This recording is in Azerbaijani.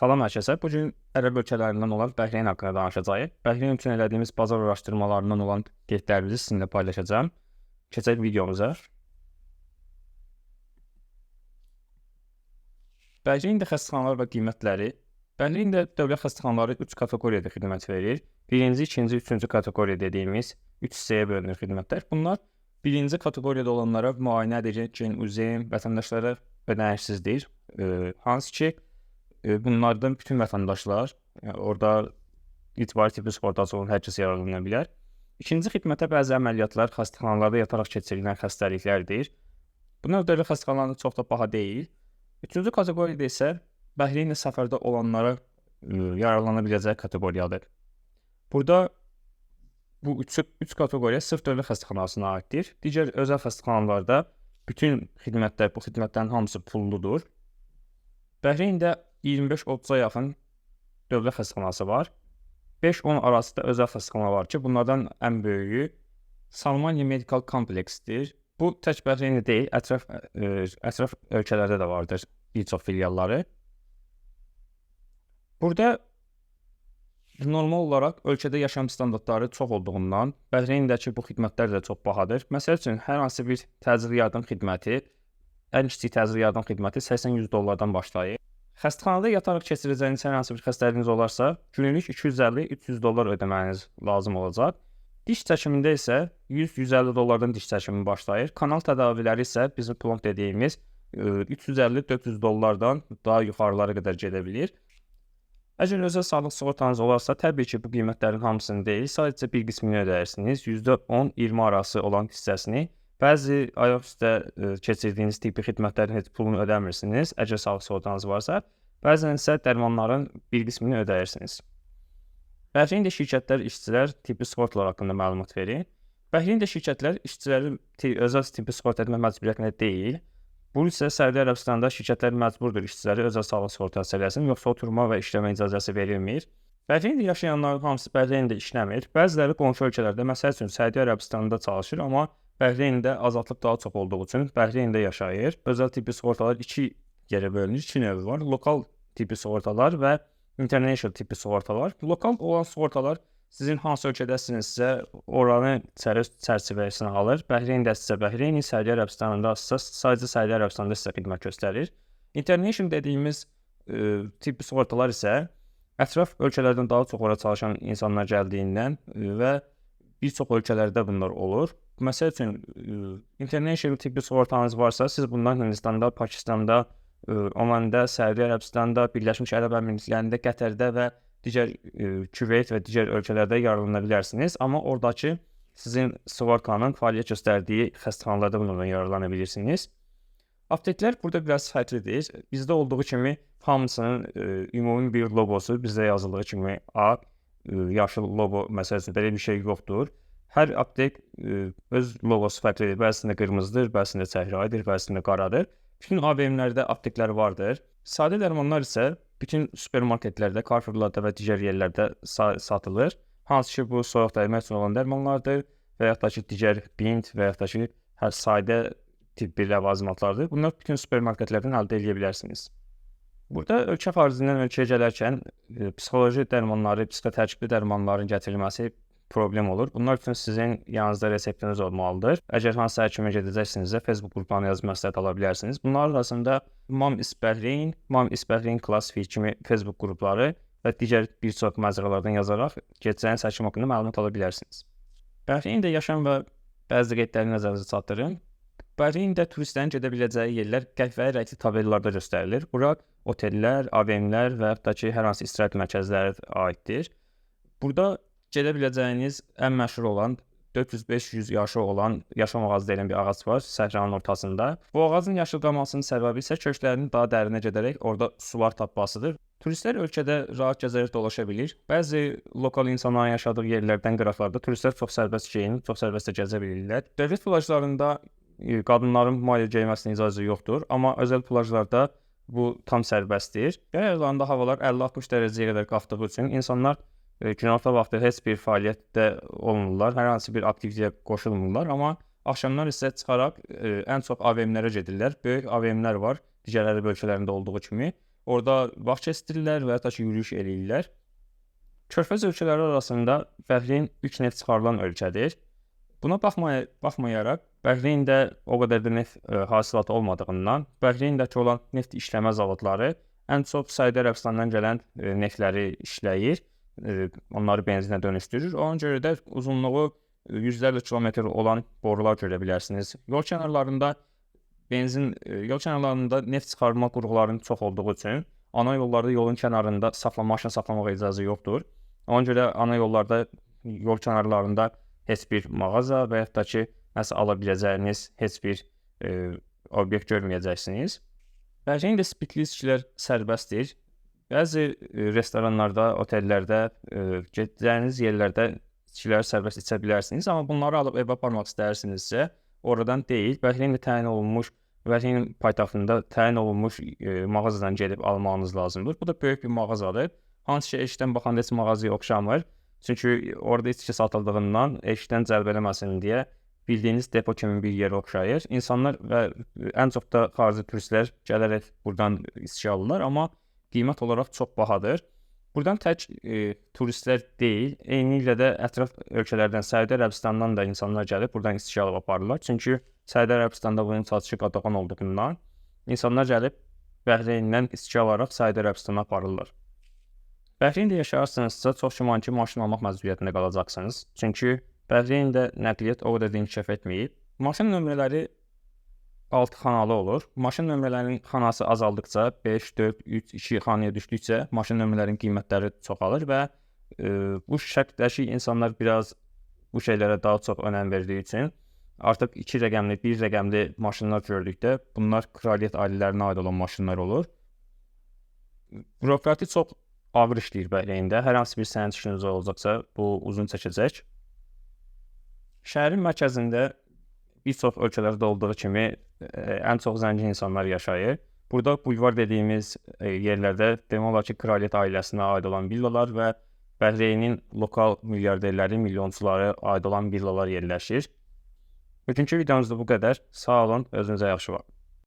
Salam hər kəsə. Bu gün ərəb ölkələrindən olan Bəhreyn haqqında danışacağıq. Bəhreyn üçün elədiyimiz bazar araşdırmalarından olan qeydlərimizi sizinlə paylaşacağam. Keçək videomuza. Bəhreyndə xəstəxanalar və qiymətləri. Bəhreyndə dövlət xəstəxanaları 3 kateqoriyada xidmət verir. Birinci, ikinci, üçüncü kateqoriya dediyimiz 3 hissəyə bölünür xidmətlər. Bunlar birinci kateqoriyada olanlara müayinə edəcək uzun vətəndaşlara ödənişsizdir. E, hansı ki, bunlardan bütün vətəndaşlar, yəni orada icbari tibbi sığortası olan hər kəs yararlana bilər. İkinci xidmətə bəzi əməliyyatlar xəstəxanalarda yataraq keçirilən xəstəliklərdir. Bunlar dövlət xəstəxanalarında çox da baha deyil. Üçüncü kateqoriyada isə Bəhreyndə səfərdə olanlara yararlana biləcək kateqoriyadır. Burada bu üç, üç kateqoriya sırf dövlət xəstəxanasına aiddir. Digər özəl xəstəxanalarda bütün xidmətlər, bu xidmətlərin hamısı pulludur. Bəhreyndə 25-30-a yaxın dövlət xəstəxanası var. 5-10 arası da özəl xəstəxana var ki, bunlardan ən böyüyü Salmaniya Medical Complex-dir. Bu tək Bəhreyndə deyil, ətraf ə, e, ətraf ölkələrdə də vardır bir çox filialları. Burada normal olaraq ölkədə yaşam standartları çox olduğundan Bəhreyndəki bu xidmətlər də çox bahadır. Məsəl üçün hər hansı bir təcili yardım xidməti, ən kiçik təcili yardım xidməti 80-100 dollardan başlayır. Xəstəxanada yataraq keçirəcəyiniz hər hansı bir xəstəliyiniz olarsa, günlük 250-300 dollar ödəməniz lazım olacaq. Diş çəkimində isə 100-150 dollardan diş çəkimi başlayır. Kanal tədaviləri isə bizim plomb dediyimiz 350-400 dollardan daha yuxarılara qədər gedə bilər. Əgər özəl sağlıq sığortanız olarsa, təbii ki, bu qiymətlərin hamısını deyil, sadəcə bir qismini ödəyirsiniz. %10-20 arası olan hissəsini Bəzi ayaq üstə ə, keçirdiyiniz tibbi xidmətlərin heç pulunu ödəmirsiniz, əgər sağlıq sığortanız varsa. Bəzən isə dərmanların bir qismini ödəyirsiniz. Bəhreyndə şirkətlər işçilər tibbi sığortalar haqqında məlumat verir. Bəhreyndə şirkətlər işçiləri özəl tibbi sığorta etmə məcburiyyətində deyil. Bu isə Səudiyyə Ərəbistanında şirkətlər məcburdur işçiləri özəl sağlıq sığortası eləsin, yoxsa oturma və işləmə icazəsi verilmir. Bəhreyndə yaşayanların hamısı Bəhreyndə işləmir. Bəziləri qonşu ölkələrdə, məsəl üçün Səudiyyə Ərəbistanında çalışır, amma Bəhreyndə azadlıq daha çox olduğu üçün Bəhreyndə yaşayır. Özəl tibbi sığortalar iki yerə bölünür, iki növü var. Lokal tibbi sığortalar və international tibbi sığortalar. Lokal olan sığortalar sizin hansı ölkədəsinizsə, oranı çərçivəsinə alır. Bəhreyndə sizə Bəhreyni, Səudiyyə Ərəbistanında sizə sadəcə Səudiyyə Ərəbistanda sizə xidmət göstərir. International dediyimiz ə, tibbi sığortalar isə ətraf ölkələrdən daha çox ora çalışan insanlar gəldiyindən və bir çox ölkələrdə bunlar olur. Məsəl üçün international tibbi sığortanız varsa, siz bundan Hindistanda, Pakistanda, Omanda, Səudiyyə Ərəbistanda, Birləşmiş Ərəb Əmirliklərində, Qətərdə və digər Küveyt və digər ölkələrdə yararlana bilərsiniz. Amma oradakı sizin sığortanın fəaliyyət göstərdiyi xəstəxanalarda bundan yararlana bilirsiniz. Apteklər burada biraz fərqlidir. Bizdə olduğu kimi hamısının ümumi bir loqosu bizdə yazıldığı kimi A yaşıl loqo məsələsində belə bir şey yoxdur. Hər aptek öz loqosu fərqlidir. Bəzisində qırmızıdır, bəzisində çəhrayıdır, bəzisində qaradır. Bütün AVM-lərdə apteklər vardır. Sadə dərmanlar isə bütün supermarketlərdə, Carrefourlarda və digər yerlərdə satılır. Hansı ki, bu soyuq dəymək üçün olan dərmanlardır və yaxud da ki, digər bint və yaxud da ki, hər sadə tibbi ləvazimatlardır. Bunlar bütün supermarketlərdən əldə edə bilərsiniz. Burada ölkə xaricindən ölkəyə gələrkən e, psixoloji dərmanları, psixotərkibli dərmanların gətirilməsi problem olur. Bunlar üçün sizin yanınızda reseptiniz olmalıdır. Əgər hansısa həkimə gedəcəksinizsə, Facebook qruplarına yazıb məsləhət ala bilərsiniz. Bunlar arasında Mam İsbəhreyn, Mam İsbəhreyn Classify kimi Facebook qrupları və digər bir çox məcralardan yazaraq gedəcəyiniz həkim haqqında məlumat ala bilərsiniz. Bəhreyndə yaşam və bəzi qeydləri nəzərinizə çatdırın. Bəhreyndə turistlərin gedə biləcəyi yerlər qəhvəyi rəngli tabellarda göstərilir. Bura otellər, AVM-lər və hətta ki, hər hansı istirahət mərkəzləri aiddir. Burada gedə biləcəyiniz ən məşhur olan 400-500 yaşı olan yaşam ağacı deyilən bir ağac var səhranın ortasında. Bu ağacın yaşıl qalmasının səbəbi isə köklərinin daha dərinə gedərək orada sular tapmasıdır. Turistlər ölkədə rahat gəzərək dolaşa bilir. Bəzi lokal insanların yaşadığı yerlərdən qıraqlarda turistlər çox sərbəst geyinib, çox sərbəst gəzə bilirlər. Dövlət plajlarında qadınların mayo geyinməsinə icazə yoxdur, amma özəl plajlarda bu tam sərbəstdir. Yaylarda havalar 50-60 dərəcəyə qədər qalxdığı üçün insanlar e, günorta vaxtı heç bir fəaliyyətdə olmurlar, hər hansı bir aktivitetə qoşulmurlar, amma axşamlar isə çıxaraq e, ən çox AVM-lərə gedirlər. Böyük AVM-lər var, digər ərəb ölkələrində olduğu kimi. Orada vaxt keçirirlər və hətta ki, yürüyüş eləyirlər. Körfəz ölkələri arasında Bəhreyn ilk neft çıxarılan ölkədir. Buna baxmaya baxmayaraq Bəhreyndə o qədər də neft ə, hasilatı olmadığından Bəhreyndəki olan neft işləmə zavodları ən çox Səudiyyə Ərəbistanından gələn ə, neftləri işləyir, ə, onları benzinə dönüşdürür. Ona görə də uzunluğu yüzlərlə kilometr olan borular görə bilərsiniz. Yol kənarlarında benzin ə, yol kənarlarında neft çıxarma qurğularının çox olduğu üçün ana yollarda yolun kənarında saxlama maşın saxlamağa icazə yoxdur. Ona görə ana yollarda yol kənarlarında heç bir mağaza və da ki, nəsə ala biləcəyiniz heç bir e, obyekt görməyəcəksiniz. Bəzən də spirtli içkilər sərbəstdir. Bəzi e, restoranlarda, otellərdə, e, gedəcəyiniz yerlərdə içkiləri sərbəst içə bilərsiniz, amma bunları alıb evə aparmaq istəyirsinizsə, oradan deyil, Bəhreyn təyin olunmuş Bəhreyn paytaxtında təyin olunmuş e, mağazadan gedib almağınız lazımdır. Bu da böyük bir mağazadır. Hansı ki, eşdən baxanda heç mağazaya oxşamır. Çünki orada içki satıldığından eşdən cəlb eləməsin deyə bildiyiniz depo kimi bir yerə oxşayır. İnsanlar və ən çox da xarici turistlər gələrək burdan içki alırlar, amma qiymət olaraq çox bahadır. Burdan tək e, turistlər deyil, eynilə də ətraf ölkələrdən, Səudiyyə Ərəbistandan da insanlar gəlib burdan içki alıb aparırlar. Çünki Səudiyyə Ərəbistanda bunun satışı qadağan olduğundan insanlar gəlib Bəhreyndən içki alaraq Səudiyyə Ərəbistana aparırlar. Bəhreyndə yaşayırsınızsa çox güman ki, maşın almaq məcburiyyətində qalacaqsınız. Çünki Bəhreyndə nəqliyyat o qədər də inkişaf etməyib. Maşın nömrələri 6 xanalı olur. Maşın nömrələrinin xanası azaldıqca, 5, 4, 3, 2 xanaya düşdükcə maşın nömrələrinin qiymətləri çoxalır və e, bu şərtdəki insanlar biraz bu şeylərə daha çox önəm verdiyi üçün artıq 2 rəqəmli, 1 rəqəmli maşınlar gördükdə bunlar kraliyyət ailələrinə aid olan maşınlar olur. Bürokrati çox ağır işləyir Bəhreyndə. Hər hansı bir sənəd işiniz olacaqsa, bu uzun çəkəcək. Şəhərin mərkəzində bir çox ölkələrdə olduğu kimi ə, ən çox zəngin insanlar yaşayır. Burada bulvar dediyimiz ə, yerlərdə demək olar ki, kraliyyət ailəsinə aid olan villalar və Bəhreynin lokal milyarderləri, milyonçulara aid olan villalar yerləşir. Bugünkü videomuzda bu qədər. Sağ olun, özünüzə yaxşı baxın.